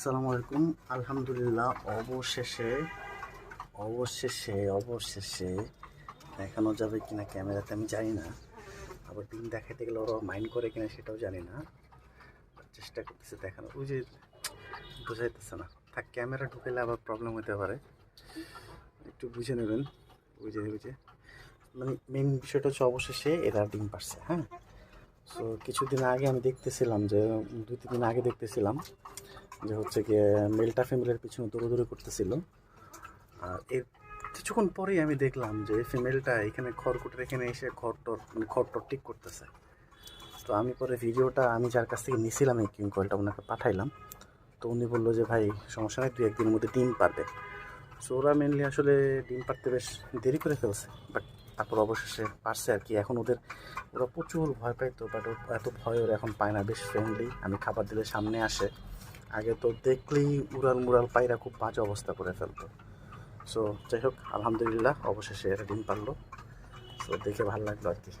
আসসালামু আলাইকুম। আলহামদুলিল্লাহ, অবশেষে অবশেষে অবশেষে দেখানো যাবে কিনা ক্যামেরাতে আমি জানি না। আবার দিন দেখাতে গেলে ওরা মাইন্ড করে কিনা সেটাও জানি না। চেষ্টা করতেছে দেখানো ওই যে বোঝাইতেছে না। থাক, ক্যামেরা ঢুকেলে আবার প্রবলেম হতে পারে। একটু বুঝে নেবেন। ওই যে মানে মেন বিষয়টা হচ্ছে অবশেষে এরা ডিম পারছে হ্যাঁ? সো কিছুদিন আগে আমি দেখতেছিলাম যে, দুই, তিন দিন আগে দেখতেছিলাম যে হচ্ছে গিয়ে মেলটা ফিমেলের পিছনে দৌড়দৌড়ি করতেছিল। আর এর কিছুক্ষণ পরেই আমি দেখলাম যে ফিমেলটা এখানে খড়কুটের এখানে এসে খড়টর মানে খড়টর ঠিক করতেছে। তো আমি পরে ভিডিওটা, আমি যার কাছ থেকে নিয়েছিলাম এই কিং কয়েলটা ওনাকে পাঠাইলাম। তো উনি বলল যে, ভাই, সমস্যা নেই দু একদিনের মধ্যে ডিম পারবে। সো ওরা মেনলি আসলে ডিম পারতে বেশ দেরি করে ফেলছে বাট তারপর অবশেষে পারছে আর কি। এখন ওদের, ওরা প্রচুর ভয় পাইতো বাট এত ভয় ওরা এখন পায় না, বেশ ফ্রেন্ডলি আমি খাবার দিলে সামনে আসে। আগে তো দেখলেই উড়াল মুড়াল পায়রা খুব বাজে অবস্থা করে ফেলতো। সো যাই হোক, আলহামদুলিল্লাহ, অবশেষে এটা ডিম পারল। সো দেখে ভালো লাগল আর কি।